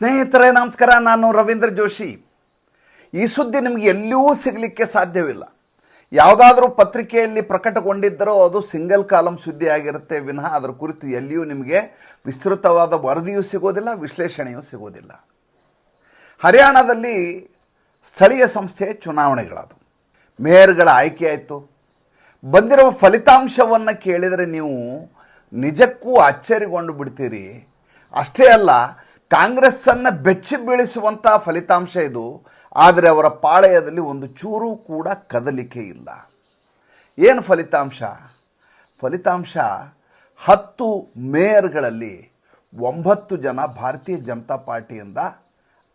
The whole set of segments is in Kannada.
ಸ್ನೇಹಿತರೆ, ನಮಸ್ಕಾರ. ನಾನು ರವೀಂದ್ರ ಜೋಶಿ. ಈ ಸುದ್ದಿ ನಿಮಗೆ ಎಲ್ಲಿಯೂ ಸಿಗಲಿಕ್ಕೆ ಸಾಧ್ಯವಿಲ್ಲ. ಯಾವುದಾದ್ರೂ ಪತ್ರಿಕೆಯಲ್ಲಿ ಪ್ರಕಟಗೊಂಡಿದ್ದರೋ ಅದು ಸಿಂಗಲ್ ಕಾಲಮ್ ಸುದ್ದಿ ಆಗಿರುತ್ತೆ ವಿನಃ ಅದರ ಕುರಿತು ಎಲ್ಲಿಯೂ ನಿಮಗೆ ವಿಸ್ತೃತವಾದ ವರದಿಯೂ ಸಿಗೋದಿಲ್ಲ, ವಿಶ್ಲೇಷಣೆಯೂ ಸಿಗೋದಿಲ್ಲ. ಹರಿಯಾಣದಲ್ಲಿ ಸ್ಥಳೀಯ ಸಂಸ್ಥೆ ಚುನಾವಣೆಗಳದು ಮೇಯರ್ಗಳ ಆಯ್ಕೆ ಆಯಿತು. ಬಂದಿರುವ ಫಲಿತಾಂಶವನ್ನು ಕೇಳಿದರೆ ನೀವು ನಿಜಕ್ಕೂ ಅಚ್ಚರಿಗೊಂಡು ಬಿಡ್ತೀರಿ. ಅಷ್ಟೇ ಅಲ್ಲ ಕಾಂಗ್ರೆಸ್ಸನ್ನು ಬೆಚ್ಚಿ ಬೀಳಿಸುವಂಥ ಫಲಿತಾಂಶ ಇದು. ಆದರೆ ಅವರ ಪಾಳೆಯದಲ್ಲಿ ಒಂದು ಚೂರು ಕೂಡ ಕದಲಿಕೆ ಇಲ್ಲ. ಏನು ಫಲಿತಾಂಶ? ಫಲಿತಾಂಶ ಹತ್ತು ಮೇಯರ್ಗಳಲ್ಲಿ ಒಂಬತ್ತು ಜನ ಭಾರತೀಯ ಜನತಾ ಪಾರ್ಟಿಯಿಂದ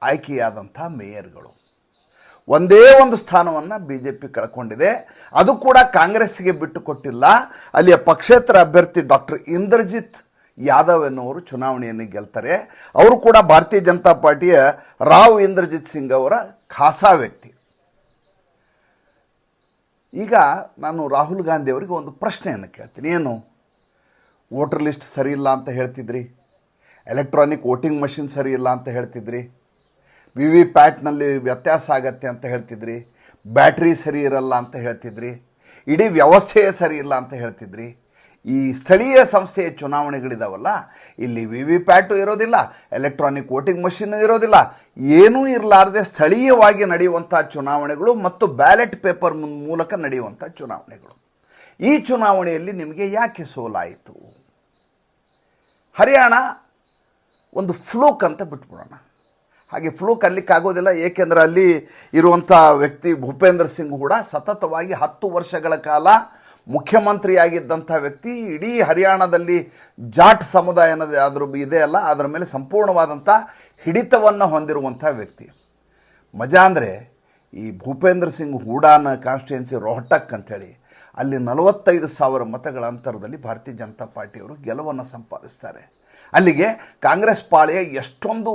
ಆಯ್ಕೆಯಾದಂಥ ಮೇಯರ್ಗಳು. ಒಂದೇ ಒಂದು ಸ್ಥಾನವನ್ನು ಬಿ ಜೆ ಪಿ ಕಳ್ಕೊಂಡಿದೆ. ಅದು ಕೂಡ ಕಾಂಗ್ರೆಸ್ಸಿಗೆ ಬಿಟ್ಟುಕೊಟ್ಟಿಲ್ಲ. ಅಲ್ಲಿಯ ಪಕ್ಷೇತರ ಅಭ್ಯರ್ಥಿ ಡಾಕ್ಟರ್ ಇಂದ್ರಜಿತ್ ಯಾದವ್ ಎನ್ನುವರು ಚುನಾವಣೆಯನ್ನು ಗೆಲ್ತಾರೆ. ಅವರು ಕೂಡ ಭಾರತೀಯ ಜನತಾ ಪಾರ್ಟಿಯ ರಾವ್ ಇಂದ್ರಜಿತ್ ಸಿಂಗ್ ಅವರ ಖಾಸಾ ವ್ಯಕ್ತಿ. ಈಗ ನಾನು ರಾಹುಲ್ ಗಾಂಧಿ ಅವರಿಗೆ ಒಂದು ಪ್ರಶ್ನೆಯನ್ನು ಕೇಳ್ತೀನಿ. ಏನು? ವೋಟರ್ ಲಿಸ್ಟ್ ಸರಿ ಇಲ್ಲ ಅಂತ ಹೇಳ್ತಿದ್ರಿ? ಎಲೆಕ್ಟ್ರಾನಿಕ್ ವೋಟಿಂಗ್ ಮಷಿನ್ ಸರಿ ಇಲ್ಲ ಅಂತ ಹೇಳ್ತಿದ್ರಿ? ವಿ ವಿ ಪ್ಯಾಟ್ನಲ್ಲಿ ವ್ಯತ್ಯಾಸ ಆಗತ್ತೆ ಅಂತ ಹೇಳ್ತಿದ್ರಿ? ಬ್ಯಾಟ್ರಿ ಸರಿ ಇರಲ್ಲ ಅಂತ ಹೇಳ್ತಿದ್ರಿ? ಇಡೀ ವ್ಯವಸ್ಥೆಯೇ ಸರಿ ಇಲ್ಲ ಅಂತ ಹೇಳ್ತಿದ್ರಿ? ಈ ಸ್ಥಳೀಯ ಸಂಸ್ಥೆಯ ಚುನಾವಣೆಗಳಿದಾವಲ್ಲ, ಇಲ್ಲಿ ವಿ ವಿ ಪ್ಯಾಟು ಇರೋದಿಲ್ಲ, ಎಲೆಕ್ಟ್ರಾನಿಕ್ ವೋಟಿಂಗ್ ಮಷಿನ್ ಇರೋದಿಲ್ಲ, ಏನೂ ಇರಲಾರದೆ ಸ್ಥಳೀಯವಾಗಿ ನಡೆಯುವಂಥ ಚುನಾವಣೆಗಳು ಮತ್ತು ಬ್ಯಾಲೆಟ್ ಪೇಪರ್ ಮೂಲಕ ನಡೆಯುವಂಥ ಚುನಾವಣೆಗಳು. ಈ ಚುನಾವಣೆಯಲ್ಲಿ ನಿಮಗೆ ಯಾಕೆ ಸೋಲಾಯಿತು? ಹರಿಯಾಣ ಒಂದು ಫ್ಲೂಕ್ ಅಂತ ಬಿಟ್ಬಿಡೋಣ. ಹಾಗೆ ಫ್ಲೂಕ್ ಅಲ್ಲಿಕ್ಕಾಗೋದಿಲ್ಲ ಏಕೆಂದರೆ ಅಲ್ಲಿ ಇರುವಂಥ ವ್ಯಕ್ತಿ ಭೂಪೇಂದ್ರ ಸಿಂಗ್ ಕೂಡ ಸತತವಾಗಿ ಹತ್ತು ವರ್ಷಗಳ ಕಾಲ ಮುಖ್ಯಮಂತ್ರಿಯಾಗಿದ್ದಂಥ ವ್ಯಕ್ತಿ ಇಡೀ ಹರಿಯಾಣದಲ್ಲಿ ಜಾಟ್ ಸಮುದಾಯ ಅನ್ನೋದು ಇದೆ ಅಲ್ಲ, ಅದರ ಮೇಲೆ ಸಂಪೂರ್ಣವಾದಂಥ ಹಿಡಿತವನ್ನು ಹೊಂದಿರುವಂಥ ವ್ಯಕ್ತಿ. ಮಜಾ ಅಂದರೆ ಈ ಭೂಪೇಂದ್ರ ಸಿಂಗ್ ಹೂಡಾನ ಕಾನ್ಸ್ಟಿಟ್ಯೂನ್ಸಿ ರೋಹಟಕ್ ಅಂಥೇಳಿ, ಅಲ್ಲಿ ನಲವತ್ತೈದು ಸಾವಿರ ಮತಗಳ ಅಂತರದಲ್ಲಿ ಭಾರತೀಯ ಜನತಾ ಪಾರ್ಟಿಯವರು ಗೆಲುವನ್ನು ಸಂಪಾದಿಸ್ತಾರೆ. ಅಲ್ಲಿಗೆ ಕಾಂಗ್ರೆಸ್ ಪಾಳೆಯ ಎಷ್ಟೊಂದು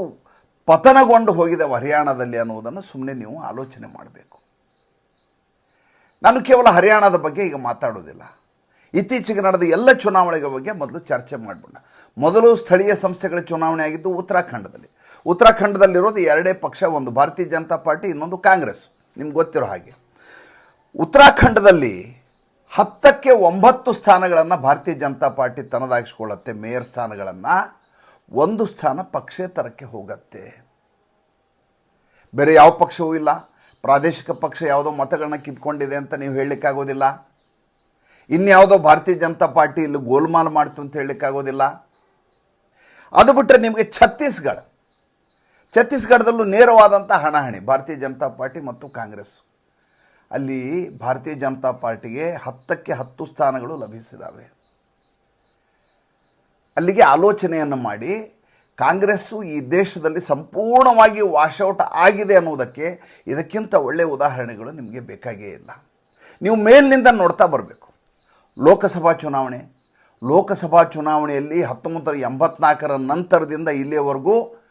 ಪತನಗೊಂಡು ಹೋಗಿದೆ ಹರಿಯಾಣದಲ್ಲಿ ಅನ್ನುವುದನ್ನು ಸುಮ್ಮನೆ ನೀವು ಆಲೋಚನೆ ಮಾಡಬೇಕು. ನಾನು ಕೇವಲ ಹರಿಯಾಣದ ಬಗ್ಗೆ ಈಗ ಮಾತಾಡೋದಿಲ್ಲ. ಇತ್ತೀಚೆಗೆ ನಡೆದ ಎಲ್ಲ ಚುನಾವಣೆಗಳ ಬಗ್ಗೆ ಮೊದಲು ಚರ್ಚೆ ಮಾಡಿಬಿಡ ಮೊದಲು ಸ್ಥಳೀಯ ಸಂಸ್ಥೆಗಳ ಚುನಾವಣೆ ಆಗಿದ್ದು ಉತ್ತರಾಖಂಡದಲ್ಲಿ. ಉತ್ತರಾಖಂಡದಲ್ಲಿರೋದು ಎರಡೇ ಪಕ್ಷ, ಒಂದು ಭಾರತೀಯ ಜನತಾ ಪಾರ್ಟಿ, ಇನ್ನೊಂದು ಕಾಂಗ್ರೆಸ್. ನಿಮ್ಗೆ ಗೊತ್ತಿರೋ ಹಾಗೆ. ಉತ್ತರಾಖಂಡದಲ್ಲಿ ಹತ್ತಕ್ಕೆ ಒಂಬತ್ತು ಸ್ಥಾನಗಳನ್ನು ಭಾರತೀಯ ಜನತಾ ಪಾರ್ಟಿ ತನ್ನದಾಗಿಸ್ಕೊಳ್ಳುತ್ತೆ. ಮೇಯರ್ ಸ್ಥಾನಗಳನ್ನು. ಒಂದು ಸ್ಥಾನ ಪಕ್ಷೇತರಕ್ಕೆ ಹೋಗತ್ತೆ. ಬೇರೆ ಯಾವ ಪಕ್ಷವೂ ಇಲ್ಲ. ಪ್ರಾದೇಶಿಕ ಪಕ್ಷ ಯಾವುದೋ ಮತಗಳನ್ನ ಕಿತ್ಕೊಂಡಿದೆ ಅಂತ ನೀವು ಹೇಳಲಿಕ್ಕಾಗೋದಿಲ್ಲ? ಇನ್ಯಾವುದೋ ಭಾರತೀಯ ಜನತಾ ಪಾರ್ಟಿ ಇಲ್ಲಿ ಗೋಲ್ಮಾಲ್ ಮಾಡ್ತು ಅಂತ ಹೇಳಲಿಕ್ಕಾಗೋದಿಲ್ಲ? ಅದು ಬಿಟ್ಟರೆ ನಿಮಗೆ ಛತ್ತೀಸ್ಗಢ. ಛತ್ತೀಸ್ಗಢದಲ್ಲೂ ನೇರವಾದಂಥ ಹಣಾಹಣಿ, ಭಾರತೀಯ ಜನತಾ ಪಾರ್ಟಿ ಮತ್ತು ಕಾಂಗ್ರೆಸ್. ಅಲ್ಲಿ ಭಾರತೀಯ ಜನತಾ ಪಾರ್ಟಿಗೆ ಹತ್ತಕ್ಕೆ ಹತ್ತು ಸ್ಥಾನಗಳು ಲಭಿಸಿದ್ದಾವೆ ಅಲ್ಲಿಗೆ ಆಲೋಚನೆಯನ್ನು ಮಾಡಿ ಕಾಂಗ್ರೆಸ್ಸು ಈ ದೇಶದಲ್ಲಿ ಸಂಪೂರ್ಣವಾಗಿ ವಾಶೌಟ್ ಆಗಿದೆ ಅನ್ನೋದಕ್ಕೆ ಇದಕ್ಕಿಂತ ಒಳ್ಳೆಯ ಉದಾಹರಣೆಗಳು ನಿಮಗೆ ಬೇಕಾಗೇ ಇಲ್ಲ. ನೀವು ಮೇಲಿನಿಂದ ನೋಡ್ತಾ ಬರಬೇಕು. ಲೋಕಸಭಾ ಚುನಾವಣೆ. ಲೋಕಸಭಾ ಚುನಾವಣೆಯಲ್ಲಿ ಹತ್ತೊಂಬತ್ತು ಎಂಬತ್ನಾಲ್ಕರ ನಂತರದಿಂದ ಇಲ್ಲಿಯವರೆಗೂ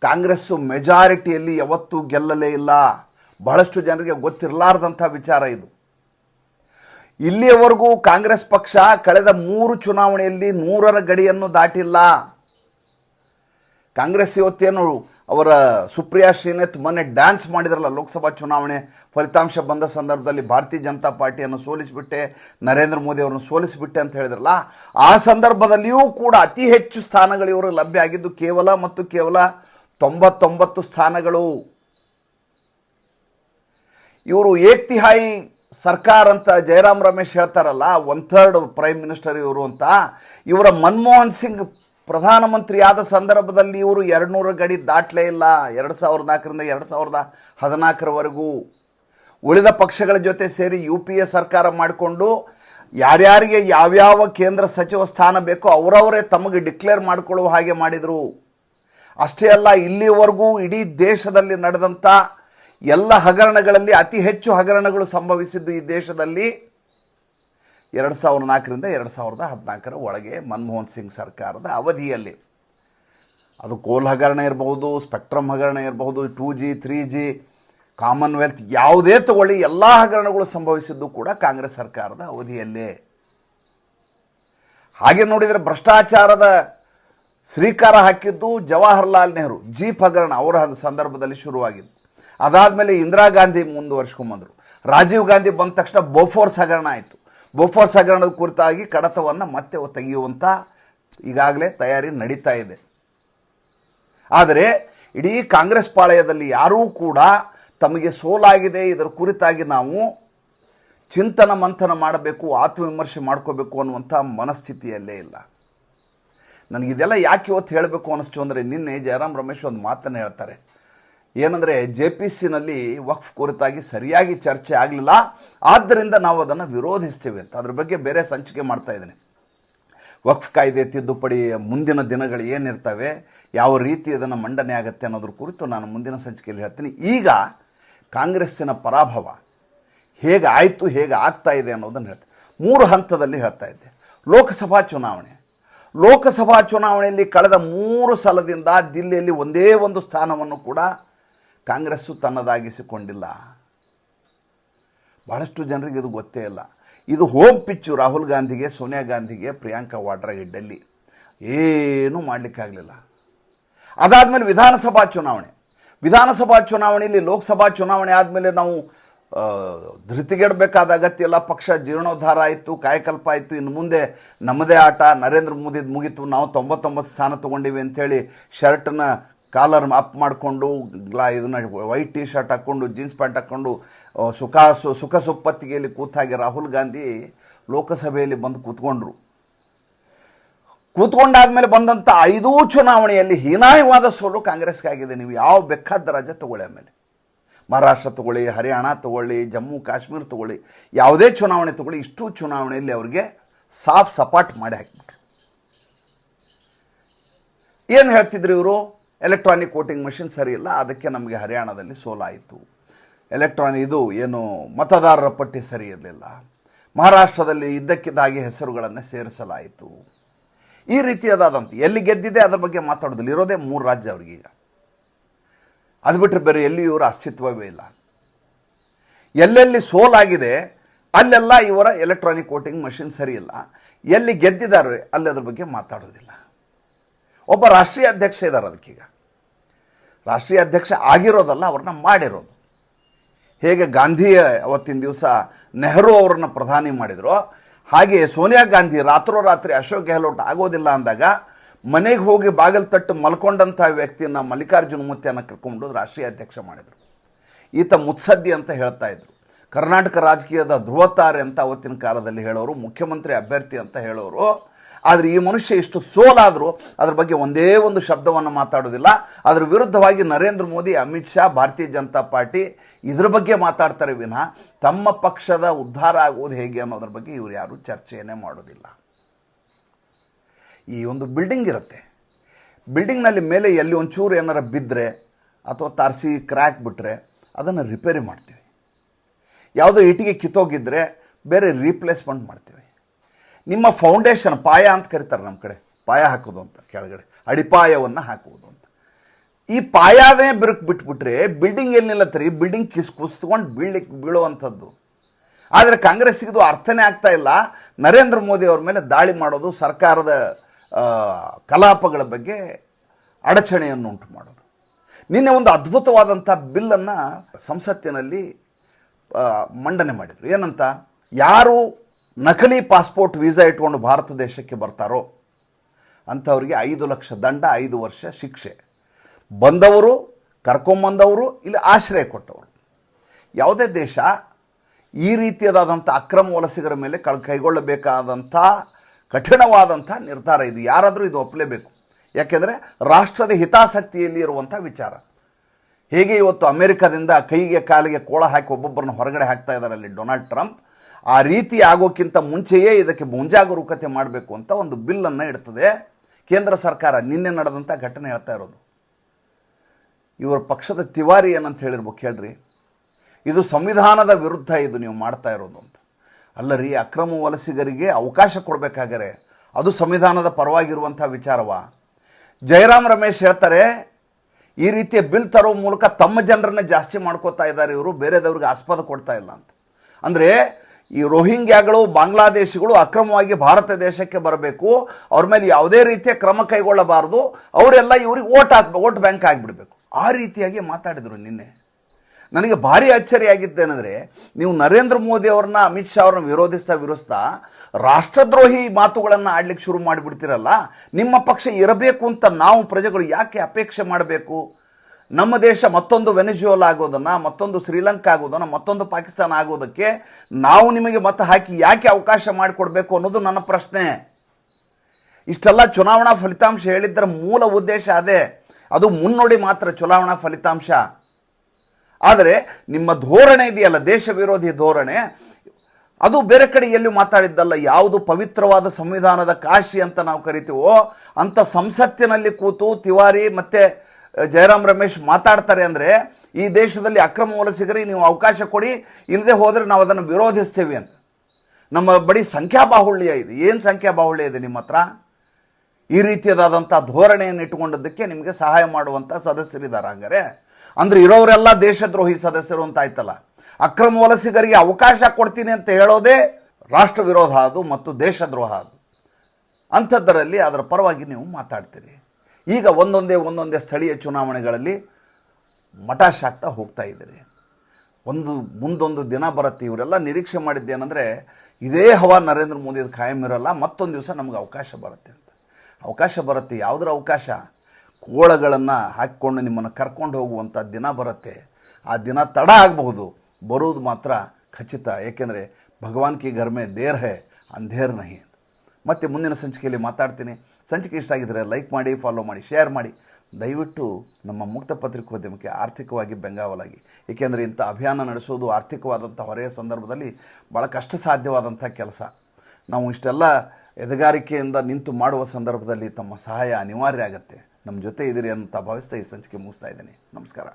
ಕಾಂಗ್ರೆಸ್ಸು ಮೆಜಾರಿಟಿಯಲ್ಲಿ ಯಾವತ್ತೂ ಗೆಲ್ಲಲೇ ಇಲ್ಲ. ಬಹಳಷ್ಟು ಜನರಿಗೆ ಗೊತ್ತಿರಲಾರ್ದಂಥ ವಿಚಾರ ಇದು. ಇಲ್ಲಿಯವರೆಗೂ ಕಾಂಗ್ರೆಸ್ ಪಕ್ಷ ಕಳೆದ ಮೂರು ಚುನಾವಣೆಯಲ್ಲಿ ನೂರರ ಗಡಿಯನ್ನು ದಾಟಿಲ್ಲ. ಕಾಂಗ್ರೆಸ್ ಯುವತಿಯನ್ನು ಅವರ ಸುಪ್ರಿಯಾ ಶ್ರೀನಾಥ್ ಮೊನ್ನೆ ಡ್ಯಾನ್ಸ್ ಮಾಡಿದ್ರಲ್ಲ ಲೋಕಸಭಾ ಚುನಾವಣೆ ಫಲಿತಾಂಶ ಬಂದ ಸಂದರ್ಭದಲ್ಲಿ ಭಾರತೀಯ ಜನತಾ ಪಾರ್ಟಿಯನ್ನು ಸೋಲಿಸಿಬಿಟ್ಟೆ, ನರೇಂದ್ರ ಮೋದಿ ಅವರನ್ನು ಸೋಲಿಸಿಬಿಟ್ಟೆ ಅಂತ ಹೇಳಿದ್ರಲ್ಲ, ಆ ಸಂದರ್ಭದಲ್ಲಿಯೂ ಕೂಡ ಅತಿ ಹೆಚ್ಚು ಸ್ಥಾನಗಳು ಇವರು ಲಭ್ಯ ಆಗಿದ್ದು ಕೇವಲ ಮತ್ತು ಕೇವಲ ತೊಂಬತ್ತೊಂಬತ್ತು ಸ್ಥಾನಗಳು. ಇವರು ಏಕ್ತಿಹಾಯಿ ಸರ್ಕಾರ ಅಂತ ಜಯರಾಮ್ ರಮೇಶ್ ಹೇಳ್ತಾರಲ್ಲ ಒನ್ ಥರ್ಡ್ ಪ್ರೈಮ್ ಮಿನಿಸ್ಟರ್ ಇವರು ಅಂತ, ಇವರ ಮನಮೋಹನ್ ಸಿಂಗ್ ಪ್ರಧಾನಮಂತ್ರಿ ಆದ ಸಂದರ್ಭದಲ್ಲಿ ಇವರು ಎರಡು ನೂರು ಗಡಿ ದಾಟಲೇ ಇಲ್ಲ. ಎರಡು ಸಾವಿರದ ನಾಲ್ಕರಿಂದ ಎರಡು ಸಾವಿರದ ಹದಿನಾಲ್ಕರವರೆಗೂ ಉಳಿದ ಪಕ್ಷಗಳ ಜೊತೆ ಸೇರಿ ಯು ಪಿ ಎ ಸರ್ಕಾರ ಮಾಡಿಕೊಂಡು ಯಾರ್ಯಾರಿಗೆ ಯಾವ್ಯಾವ ಕೇಂದ್ರ ಸಚಿವ ಸ್ಥಾನ ಬೇಕೋ ಅವರವರೇ ತಮಗೆ ಡಿಕ್ಲೇರ್ ಮಾಡಿಕೊಳ್ಳುವ ಹಾಗೆ ಮಾಡಿದರು. ಅಷ್ಟೇ ಅಲ್ಲ, ಇಲ್ಲಿವರೆಗೂ ಇಡೀ ದೇಶದಲ್ಲಿ ನಡೆದಂಥ ಎಲ್ಲ ಹಗರಣಗಳಲ್ಲಿ ಅತಿ ಹೆಚ್ಚು ಹಗರಣಗಳು ಸಂಭವಿಸಿದ್ದು ಈ ದೇಶದಲ್ಲಿ. ಎರಡು ಸಾವಿರದ ನಾಲ್ಕರಿಂದ ಎರಡು ಸಾವಿರದ ಹದಿನಾಲ್ಕರ ಒಳಗೆ ಮನಮೋಹನ್ ಸಿಂಗ್ ಸರ್ಕಾರದ ಅವಧಿಯಲ್ಲಿ. ಅದು ಕೋಲ್ ಹಗರಣ ಇರಬಹುದು, ಸ್ಪೆಕ್ಟ್ರಮ್ ಹಗರಣ ಇರಬಹುದು, two G three G commonwealth ಯಾವುದೇ ತಗೊಳ್ಳಿ ಎಲ್ಲ ಹಗರಣಗಳು ಸಂಭವಿಸಿದ್ದು ಕೂಡ ಕಾಂಗ್ರೆಸ್ ಸರ್ಕಾರದ ಅವಧಿಯಲ್ಲೇ. ಹಾಗೆ ನೋಡಿದರೆ ಭ್ರಷ್ಟಾಚಾರದ ಶ್ರೀಕಾರ ಹಾಕಿದ್ದು ಜವಾಹರ್ಲಾಲ್ ನೆಹರು, ಜೀಪ್ ಹಗರಣ ಅವರ ಸಂದರ್ಭದಲ್ಲಿ ಶುರುವಾಗಿದ್ದು. ಅದಾದಮೇಲೆ ಇಂದಿರಾ ಗಾಂಧಿ ಮುಂದುವರ್ಸ್ಕೊಂಬಂದರು. ರಾಜೀವ್ ಗಾಂಧಿ ಬಂದ ತಕ್ಷಣ ಬೋಫೋರ್ಸ್ ಹಗರಣ ಆಯಿತು. ಬೋಫೋರ್ಸ್ ಹಗರಣದ ಕುರಿತಾಗಿ ಕಡತವನ್ನು ಮತ್ತೆ ತೆಗೆಯುವಂಥ ಈಗಾಗಲೇ ತಯಾರಿ ನಡೀತಾ ಇದೆ. ಆದರೆ ಇಡೀ ಕಾಂಗ್ರೆಸ್ ಪಾಳಯದಲ್ಲಿ ಯಾರೂ ಕೂಡ ತಮಗೆ ಸೋಲಾಗಿದೆ, ಇದರ ಕುರಿತಾಗಿ ನಾವು ಚಿಂತನ ಮಂಥನ ಮಾಡಬೇಕು, ಆತ್ಮವಿಮರ್ಶೆ ಮಾಡ್ಕೋಬೇಕು ಅನ್ನುವಂಥ ಮನಸ್ಥಿತಿಯಲ್ಲೇ ಇಲ್ಲ. ನನಗಿದೆಲ್ಲ ಯಾಕೆ ಇವತ್ತು ಹೇಳಬೇಕು ಅನ್ನಿಸ್ತು ಅಂದರೆ ನಿನ್ನೆ ಜಯರಾಮ್ ರಮೇಶ್ ಒಂದು ಮಾತನ್ನು ಹೇಳ್ತಾರೆ. ಏನಂದರೆ ಜೆ ಪಿ ಸಿನಲ್ಲಿ ವಕ್ಫ್ ಕುರಿತಾಗಿ ಸರಿಯಾಗಿ ಚರ್ಚೆ ಆಗಲಿಲ್ಲ. ಆದ್ದರಿಂದ ನಾವು ಅದನ್ನು ವಿರೋಧಿಸ್ತೇವೆ ಅಂತ. ಅದ್ರ ಬಗ್ಗೆ ಬೇರೆ ಸಂಚಿಕೆ ಮಾಡ್ತಾ ಇದ್ದೀನಿ. ವಕ್ಫ್ ಕಾಯ್ದೆ ತಿದ್ದುಪಡಿ ಮುಂದಿನ ದಿನಗಳು ಏನಿರ್ತವೆ, ಯಾವ ರೀತಿ ಅದನ್ನು ಮಂಡನೆ ಆಗುತ್ತೆ ಅನ್ನೋದ್ರ ಕುರಿತು ನಾನು ಮುಂದಿನ ಸಂಚಿಕೆಯಲ್ಲಿ ಹೇಳ್ತೀನಿ. ಈಗ ಕಾಂಗ್ರೆಸ್ಸಿನ ಪರಾಭವ ಹೇಗೆ ಆಯಿತು, ಹೇಗೆ ಆಗ್ತಾ ಇದೆ ಅನ್ನೋದನ್ನು ಹೇಳ್ತೀನಿ. ಮೂರು ಹಂತದಲ್ಲಿ ಹೇಳ್ತಾ ಇದ್ದೆ. ಲೋಕಸಭಾ ಚುನಾವಣೆ. ಲೋಕಸಭಾ ಚುನಾವಣೆಯಲ್ಲಿ ಕಳೆದ ಮೂರು ಸಲದಿಂದ ದಿಲ್ಲಿಯಲ್ಲಿ ಒಂದೇ ಒಂದು ಸ್ಥಾನವನ್ನು ಕೂಡ ಕಾಂಗ್ರೆಸ್ಸು ತನ್ನದಾಗಿಸಿಕೊಂಡಿಲ್ಲ. ಭಾಳಷ್ಟು ಜನರಿಗೆ ಇದು ಗೊತ್ತೇ ಇಲ್ಲ. ಇದು ಹೋಮ್ ಪಿಚ್ಚು ರಾಹುಲ್ ಗಾಂಧಿಗೆ, ಸೋನಿಯಾ ಗಾಂಧಿಗೆ, ಪ್ರಿಯಾಂಕಾ ವಾಡ್ರಾ ಡೆಲ್ಲಿ ಏನೂ ಮಾಡಲಿಕ್ಕಾಗಲಿಲ್ಲ ಅದಾದಮೇಲೆ ವಿಧಾನಸಭಾ ಚುನಾವಣೆ. ವಿಧಾನಸಭಾ ಚುನಾವಣೆಯಲ್ಲಿ ಲೋಕಸಭಾ ಚುನಾವಣೆ ಆದಮೇಲೆ ನಾವು ಧೃತಿಗೆಡಬೇಕಾದ ಅಗತ್ಯ ಇಲ್ಲ. ಪಕ್ಷ ಜೀರ್ಣೋದ್ಧಾರ ಆಯಿತು, ಕಾಯಕಲ್ಪ ಆಯಿತು. ಇನ್ನು ಮುಂದೆ ನಮ್ಮದೇ ಆಟ. ನರೇಂದ್ರ ಮೋದಿದು ಮುಗೀತು. ನಾವು ತೊಂಬತ್ತೊಂಬತ್ತು ಸ್ಥಾನ ತೊಗೊಂಡಿವಿ ಅಂಥೇಳಿ ಶರ್ಟನ್ನ ಕಾಲರ್ ಅಪ್ ಮಾಡಿಕೊಂಡು, ಗ್ಲಾ ಇದನ್ನ ವೈಟ್ ಟಿ ಶರ್ಟ್ ಹಾಕ್ಕೊಂಡು ಜೀನ್ಸ್ ಪ್ಯಾಂಟ್ ಹಾಕ್ಕೊಂಡು ಸುಖ ಸು ಸುಖ ಸುಪ್ಪತ್ತಿಗೆಯಲ್ಲಿ ಕೂತಾಗಿ ರಾಹುಲ್ ಗಾಂಧಿ ಲೋಕಸಭೆಯಲ್ಲಿ ಬಂದು ಕೂತ್ಕೊಂಡ್ರು. ಕೂತ್ಕೊಂಡಾದ್ಮೇಲೆ ಬಂದಂಥ ಐದೂ ಚುನಾವಣೆಯಲ್ಲಿ ಹೀನಾಯವಾದ ಸೋಲು ಕಾಂಗ್ರೆಸ್ಗೆ ಆಗಿದೆ ನೀವು ಯಾವ ಬೇಕಾದ ರಾಜ್ಯ ತಗೊಳ್ಳಿ ಆಮೇಲೆ. ಮಹಾರಾಷ್ಟ್ರ ತಗೊಳ್ಳಿ, ಹರಿಯಾಣ ತಗೊಳ್ಳಿ, ಜಮ್ಮು, ಕಾಶ್ಮೀರ ತಗೊಳ್ಳಿ, ಯಾವುದೇ ಚುನಾವಣೆ ತಗೊಳ್ಳಿ, ಇಷ್ಟು ಚುನಾವಣೆಯಲ್ಲಿ ಅವರಿಗೆ ಸಾಫ್ ಸಪಾಟ್ ಮಾಡಿ ಹಾಕಿಬಿಟ್ರು. ಏನು ಹೇಳ್ತಿದ್ರು ಇವರು? ಎಲೆಕ್ಟ್ರಾನಿಕ್ ವೋಟಿಂಗ್ ಮಷಿನ್ ಸರಿ ಇಲ್ಲ, ಅದಕ್ಕೆ ನಮಗೆ ಹರಿಯಾಣದಲ್ಲಿ ಸೋಲಾಯಿತು. ಎಲೆಕ್ಟ್ರಾನಿಕ್ ಇದು ಏನು ಮತದಾರರ ಪಟ್ಟಿ ಸರಿ ಇರಲಿಲ್ಲ. ಮಹಾರಾಷ್ಟ್ರದಲ್ಲಿ ಇದ್ದಕ್ಕಿದ್ದಾಗಿ ಹೆಸರುಗಳನ್ನು ಸೇರಿಸಲಾಯಿತು. ಈ ರೀತಿಯಾದಂಥ ಎಲ್ಲಿ ಗೆದ್ದಿದೆ ಅದರ ಬಗ್ಗೆ ಮಾತಾಡೋದಿಲ್ಲ, ಇರೋದೇ ಮೂರು ರಾಜ್ಯ ಅವ್ರಿಗೀಗ ಅದು ಬಿಟ್ಟರೆ ಬೇರೆ ಎಲ್ಲಿ ಇವರ ಅಸ್ತಿತ್ವವೇ ಇಲ್ಲ. ಎಲ್ಲೆಲ್ಲಿ ಸೋಲಾಗಿದೆ, ಅಲ್ಲೆಲ್ಲ ಇವರ ಎಲೆಕ್ಟ್ರಾನಿಕ್ ವೋಟಿಂಗ್ ಮಷಿನ್ ಸರಿ ಇಲ್ಲ. ಎಲ್ಲಿ ಗೆದ್ದಿದ್ದಾರೆ, ಅಲ್ಲಿ ಅದ್ರ ಬಗ್ಗೆ ಮಾತಾಡೋದಿಲ್ಲ. ಒಬ್ಬ ರಾಷ್ಟ್ರೀಯ ಅಧ್ಯಕ್ಷ ಇದ್ದಾರೆ ಅದಕ್ಕೀಗ. ರಾಷ್ಟ್ರೀಯ ಅಧ್ಯಕ್ಷ ಆಗಿರೋದಲ್ಲ, ಅವ್ರನ್ನ ಮಾಡಿರೋದು. ಹೇಗೆ ಗಾಂಧಿ ಅವತ್ತಿನ ದಿವಸ ನೆಹರು ಅವರನ್ನು ಪ್ರಧಾನಿ ಮಾಡಿದರು, ಹಾಗೆ ಸೋನಿಯಾ ಗಾಂಧಿ ರಾತ್ರೋರಾತ್ರಿ ಅಶೋಕ್ ಗೆಹ್ಲೋಟ್ ಆಗೋದಿಲ್ಲ ಅಂದಾಗ ಮನೆಗೆ ಹೋಗಿ ಬಾಗಿಲು ತಟ್ಟು ಮಲ್ಕೊಂಡಂಥ ವ್ಯಕ್ತಿಯನ್ನು ಮಲ್ಲಿಕಾರ್ಜುನ ಮೂರ್ತಿಯನ್ನು ಕರ್ಕೊಂಡು ರಾಷ್ಟ್ರೀಯ ಅಧ್ಯಕ್ಷ ಮಾಡಿದರು. ಈತ ಮುತ್ಸದ್ದಿ ಅಂತ ಹೇಳ್ತಾ ಇದ್ರು. ಕರ್ನಾಟಕ ರಾಜಕೀಯದ ಧ್ರುವತಾರೆ ಅಂತ ಅವತ್ತಿನ ಕಾಲದಲ್ಲಿ ಹೇಳೋರು, ಮುಖ್ಯಮಂತ್ರಿ ಅಭ್ಯರ್ಥಿ ಅಂತ ಹೇಳೋರು. ಆದರೆ ಈ ಮನುಷ್ಯ ಇಷ್ಟು ಸೋಲಾದರೂ ಅದ್ರ ಬಗ್ಗೆ ಒಂದೇ ಒಂದು ಶಬ್ದವನ್ನು ಮಾತಾಡೋದಿಲ್ಲ. ಅದರ ವಿರುದ್ಧವಾಗಿ ನರೇಂದ್ರ ಮೋದಿ, ಅಮಿತ್ ಶಾ, ಭಾರತೀಯ ಜನತಾ ಪಾರ್ಟಿ ಇದ್ರ ಬಗ್ಗೆ ಮಾತಾಡ್ತಾರೆ ವಿನಃ ತಮ್ಮ ಪಕ್ಷದ ಉದ್ಧಾರ ಆಗುವುದು ಹೇಗೆ ಅನ್ನೋದ್ರ ಬಗ್ಗೆ ಇವರು ಯಾರೂ ಚರ್ಚೆಯನ್ನೇ ಮಾಡೋದಿಲ್ಲ. ಈ ಒಂದು ಬಿಲ್ಡಿಂಗ್ ಇರುತ್ತೆ. ಬಿಲ್ಡಿಂಗ್ನಲ್ಲಿ ಮೇಲೆ ಎಲ್ಲಿ ಒಂಚೂರು ಏನಾರ ಬಿದ್ದರೆ ಅಥವಾ ತಾರಸಿ ಕ್ರ್ಯಾಕ್ ಬಿಟ್ಟರೆ ಅದನ್ನು ರಿಪೇರಿ ಮಾಡ್ತೀವಿ. ಯಾವುದೋ ಇಟ್ಟಿಗೆ ಕಿತ್ತೋಗಿದ್ದರೆ ಬೇರೆ ರೀಪ್ಲೇಸ್ಮೆಂಟ್ ಮಾಡ್ತೀವಿ. ನಿಮ್ಮ ಫೌಂಡೇಶನ್ ಪಾಯ ಅಂತ ಕರೀತಾರೆ ನಮ್ಮ ಕಡೆ. ಪಾಯ ಹಾಕೋದು ಅಂತ ಕೆಳಗಡೆ. ಅಡಿಪಾಯವನ್ನು ಹಾಕುವುದು ಅಂತ. ಈ ಪಾಯದೇ ಬಿರುಕು ಬಿಟ್ಬಿಟ್ರೆ ಬಿಲ್ಡಿಂಗ್ ಎಲ್ಲಿ ನಿಲ್ಲತ್ರಿ ಬಿಲ್ಡಿಂಗ್ ಕಿಸ್ ಕುಸ್ತ್ಕೊಂಡು ಬೀಳ್ಲಿಕ್ಕೆ ಬೀಳುವಂಥದ್ದು. ಆದರೆ ಕಾಂಗ್ರೆಸ್ಸಿಗೆ ಇದು ಅರ್ಥನೇ ಆಗ್ತಾ ಇಲ್ಲ. ನರೇಂದ್ರ ಮೋದಿ ಅವ್ರ ಮೇಲೆ ದಾಳಿ ಮಾಡೋದು ಸರ್ಕಾರದ ಕಲಾಪಗಳ ಬಗ್ಗೆ ಅಡಚಣೆಯನ್ನು ಉಂಟು ಮಾಡೋದು. ನಿನ್ನೆ ಒಂದು ಅದ್ಭುತವಾದಂಥ ಬಿಲ್ಲನ್ನು ಸಂಸತ್ತಿನಲ್ಲಿ ಮಂಡನೆ ಮಾಡಿದರು. ಏನಂತ? ಯಾರು ನಕಲಿ ಪಾಸ್ಪೋರ್ಟ್ ವೀಸಾ ಇಟ್ಕೊಂಡು ಭಾರತ ದೇಶಕ್ಕೆ ಬರ್ತಾರೋ ಅಂಥವ್ರಿಗೆ ಐದು ಲಕ್ಷ ದಂಡ, ಐದು ವರ್ಷ ಶಿಕ್ಷೆ. ಬಂದವರು, ಕರ್ಕೊಂಬಂದವರು, ಇಲ್ಲಿ ಆಶ್ರಯ ಕೊಟ್ಟವರು. ಯಾವುದೇ ದೇಶ ಈ ರೀತಿಯದಾದಂಥ ಅಕ್ರಮ ವಲಸಿಗರ ಮೇಲೆ ಕಳ್, ಕೈಗೊಳ್ಳಬೇಕಾದಂಥ ಕಠಿಣವಾದಂಥ ನಿರ್ಧಾರ ಇದು. ಯಾರಾದರೂ ಇದು ಒಪ್ಪಲೇಬೇಕು. ಯಾಕೆಂದರೆ ರಾಷ್ಟ್ರದ ಹಿತಾಸಕ್ತಿಯಲ್ಲಿ ಇರುವಂಥ ವಿಚಾರ. ಹೇಗೆ ಇವತ್ತು ಅಮೆರಿಕದಿಂದ ಕೈಗೆ ಕಾಲಿಗೆ ಕೋಳ ಹಾಕಿ ಒಬ್ಬೊಬ್ಬರನ್ನ ಹೊರಗಡೆ ಹಾಕ್ತಾ ಇದ್ದಾರೆ ಅಲ್ಲಿ ಡೊನಾಲ್ಡ್ ಟ್ರಂಪ್ ಆ ರೀತಿ ಆಗೋಕ್ಕಿಂತ ಮುಂಚೆಯೇ ಇದಕ್ಕೆ ಮುಂಜಾಗರೂಕತೆ ಮಾಡಬೇಕು ಅಂತ ಒಂದು ಬಿಲ್ಲನ್ನು ಇಡ್ತದೆ. ಕೇಂದ್ರ ಸರ್ಕಾರ ನಿನ್ನೆ ನಡೆದಂಥ ಘಟನೆ ಹೇಳ್ತಾ ಇರೋದು. ಇವರ ಪಕ್ಷದ ತಿವಾರಿ ಏನಂತ ಹೇಳಿರ್ಬೇಕು ಹೇಳ್ರಿ. ಇದು ಸಂವಿಧಾನದ ವಿರುದ್ಧ ಇದು ನೀವು ಮಾಡ್ತಾ ಇರೋದು ಅಂತ. ಅಲ್ಲ ರೀ ಅಕ್ರಮ ವಲಸಿಗರಿಗೆ ಅವಕಾಶ ಕೊಡಬೇಕಾದರೆ ಅದು ಸಂವಿಧಾನದ ಪರವಾಗಿರುವಂಥ ವಿಚಾರವಾ. ಜಯರಾಮ್ ರಮೇಶ್ ಹೇಳ್ತಾರೆ, ಈ ರೀತಿಯ ಬಿಲ್ ತರೋ ಮೂಲಕ ತಮ್ಮ ಜನರನ್ನ ಜಾಸ್ತಿ ಮಾಡ್ಕೋತಾ ಇದ್ದಾರೆ ಇವರು, ಬೇರೆದವ್ರಿಗೆ ಆಸ್ಪದ ಕೊಡ್ತಾ ಇಲ್ಲ ಅಂತ. ಅಂದರೆ ಈ ರೋಹಿಂಗ್ಯಾಗಳು, ಬಾಂಗ್ಲಾದೇಶಿಗಳು ಅಕ್ರಮವಾಗಿ ಭಾರತ ದೇಶಕ್ಕೆ ಬರಬೇಕು. ಅವ್ರ ಮೇಲೆ ಯಾವುದೇ ರೀತಿಯ ಕ್ರಮ ಕೈಗೊಳ್ಳಬಾರದು. ಅವರೆಲ್ಲ ಇವ್ರಿಗೆ ಓಟ್ ಹಾಕ್, ಓಟ್ ಬ್ಯಾಂಕ್ ಆಗಿಬಿಡಬೇಕು. ಆ ರೀತಿಯಾಗಿ ಮಾತಾಡಿದರು ನಿನ್ನೆ. ನನಗೆ ಭಾರಿ ಅಚ್ಚರಿಯಾಗಿದ್ದೇನೆಂದರೆ ನೀವು ನರೇಂದ್ರ ಮೋದಿ ಅವ್ರನ್ನ, ಅಮಿತ್ ಶಾ ಅವ್ರನ್ನ ವಿರೋಧಿಸ್ತಾ ವಿರೋಧಿಸ್ತಾ ರಾಷ್ಟ್ರದ್ರೋಹಿ ಮಾತುಗಳನ್ನು ಆಡ್ಲಿಕ್ಕೆ ಶುರು ಮಾಡಿಬಿಡ್ತೀರಲ್ಲ, ನಿಮ್ಮ ಪಕ್ಷ ಇರಬೇಕು ಅಂತ ನಾವು ಪ್ರಜೆಗಳು ಯಾಕೆ ಅಪೇಕ್ಷೆ ಮಾಡಬೇಕು? ನಮ್ಮ ದೇಶ ಮತ್ತೊಂದು ವೆನೆಜುವಲ್ ಆಗೋದನ್ನು, ಮತ್ತೊಂದು ಶ್ರೀಲಂಕಾ ಆಗೋದನ್ನು, ಮತ್ತೊಂದು ಪಾಕಿಸ್ತಾನ ಆಗೋದಕ್ಕೆ ನಾವು ನಿಮಗೆ ಮತ ಹಾಕಿ ಯಾಕೆ ಅವಕಾಶ ಮಾಡಿಕೊಡ್ಬೇಕು ಅನ್ನೋದು ನನ್ನ ಪ್ರಶ್ನೆ. ಇಷ್ಟೆಲ್ಲ ಚುನಾವಣಾ ಫಲಿತಾಂಶ ಹೇಳಿದ್ದರ ಮೂಲ ಉದ್ದೇಶ ಅದೇ. ಅದು ಮುನ್ನೋಡಿ ಮಾತ್ರ ಚುನಾವಣಾ ಫಲಿತಾಂಶ. ಆದರೆ ನಿಮ್ಮ ಧೋರಣೆ ಇದೆಯಲ್ಲ, ದೇಶ ವಿರೋಧಿ ಧೋರಣೆ, ಅದು ಬೇರೆ ಕಡೆ ಎಲ್ಲೂ ಮಾತಾಡಿದ್ದಲ್ಲ, ಯಾವುದು ಪವಿತ್ರವಾದ ಸಂವಿಧಾನದ ಕಾಶಿ ಅಂತ ನಾವು ಕರಿತೀವೋ, ಅಂಥ ಸಂಸತ್ತಿನಲ್ಲಿ ಕೂತು ತಿವಾರಿ ಮತ್ತೆ ಜಯರಾಮ್ ರಮೇಶ್ ಮಾತಾಡ್ತಾರೆ ಅಂದರೆ, ಈ ದೇಶದಲ್ಲಿ ಅಕ್ರಮ ವಲಸಿಗರಿಗೆ ನೀವು ಅವಕಾಶ ಕೊಡಿ, ಇಲ್ಲದೆ ಹೋದರೆ ನಾವು ಅದನ್ನು ವಿರೋಧಿಸ್ತೇವೆ ಅಂತ. ನಮ್ಮ ಬಳಿ ಸಂಖ್ಯಾಬಾಹುಳ್ಯ ಇದೆ. ಏನು ಸಂಖ್ಯಾಬಾಹುಳ್ಯ ಇದೆ ನಿಮ್ಮ ಹತ್ರ? ಈ ರೀತಿಯದಾದಂಥ ಧೋರಣೆಯನ್ನು ಇಟ್ಟುಕೊಂಡದ್ದಕ್ಕೆ ನಿಮಗೆ ಸಹಾಯ ಮಾಡುವಂಥ ಸದಸ್ಯರಿದ್ದಾರೆ ಹಂಗಾರೆ. ಅಂದರೆ ಇರೋರೆಲ್ಲ ದೇಶದ್ರೋಹಿ ಸದಸ್ಯರು ಅಂತ ಆಯ್ತಲ್ಲ. ಅಕ್ರಮ ವಲಸಿಗರಿಗೆ ಅವಕಾಶ ಕೊಡ್ತೀನಿ ಅಂತ ಹೇಳೋದೇ ರಾಷ್ಟ್ರ ವಿರೋಧ ಅದು ಮತ್ತು ದೇಶದ್ರೋಹ ಅದು. ಅಂಥದ್ದರಲ್ಲಿ ಅದರ ಪರವಾಗಿ ನೀವು ಮಾತಾಡ್ತೀರಿ. ಈಗ ಒಂದೊಂದೇ ಒಂದೊಂದೇ ಸ್ಥಳೀಯ ಚುನಾವಣೆಗಳಲ್ಲಿ ಮಟಾಶ್ ಆಗ್ತಾ ಹೋಗ್ತಾ ಇದ್ದೀರಿ. ಒಂದು ಮುಂದೊಂದು ದಿನ ಬರುತ್ತೆ, ಇವರೆಲ್ಲ ನಿರೀಕ್ಷೆ ಮಾಡಿದ್ದೇನೆಂದರೆ ಇದೇ ಹವಾ ನರೇಂದ್ರ ಮೋದಿದು ಕಾಯಂ ಇರಲ್ಲ, ಮತ್ತೊಂದು ದಿವಸ ನಮಗೆ ಅವಕಾಶ ಬರುತ್ತೆ ಅಂತ. ಅವಕಾಶ ಬರುತ್ತೆ, ಯಾವುದರ ಅವಕಾಶ? ಕೋಳಗಳನ್ನು ಹಾಕಿಕೊಂಡು ನಿಮ್ಮನ್ನು ಕರ್ಕೊಂಡು ಹೋಗುವಂಥ ದಿನ ಬರುತ್ತೆ. ಆ ದಿನ ತಡ ಆಗಬಹುದು, ಬರುವುದು ಮಾತ್ರ ಖಚಿತ. ಏಕೆಂದರೆ ಭಗವಾನ್ ಕಿ ಘರ್ಮೆ ದೇರ್ ಹೇ, ಅಂಧೇರ್ ನಹಿ ಮತ್ತೆ ಮುಂದಿನ ಸಂಚಿಕೆಯಲ್ಲಿ ಮಾತಾಡ್ತೀನಿ. ಸಂಚಿಕೆ ಇಷ್ಟ ಆಗಿದ್ದರೆ ಲೈಕ್ ಮಾಡಿ ಫಾಲೋ ಮಾಡಿ ಶೇರ್ ಮಾಡಿ. ದಯವಿಟ್ಟು ನಮ್ಮ ಮುಕ್ತ ಪತ್ರಿಕೋದ್ಯಮಕ್ಕೆ ಆರ್ಥಿಕವಾಗಿ ಬೆಂಗಾವಲಾಗಿ. ಏಕೆಂದರೆ ಇಂಥ ಅಭಿಯಾನ ನಡೆಸೋದು ಆರ್ಥಿಕವಾದಂಥ ಹೊರೆಯ ಸಂದರ್ಭದಲ್ಲಿ ಭಾಳ ಕಷ್ಟ ಸಾಧ್ಯವಾದಂಥ ಕೆಲಸ. ನಾವು ಇಷ್ಟೆಲ್ಲ ಎದೆಗಾರಿಕೆಯಿಂದ ನಿಂತು ಮಾಡುವ ಸಂದರ್ಭದಲ್ಲಿ ತಮ್ಮ ಸಹಾಯ ಅನಿವಾರ್ಯ ಆಗುತ್ತೆ. ನಮ್ಮ ಜೊತೆ ಇದ್ದೀರಿ ಅಂತ ಭಾವಿಸ್ತಾ ಈ ಸಂಚಿಕೆ ಮುಗಿಸ್ತಾ ಇದ್ದೀನಿ. ನಮಸ್ಕಾರ.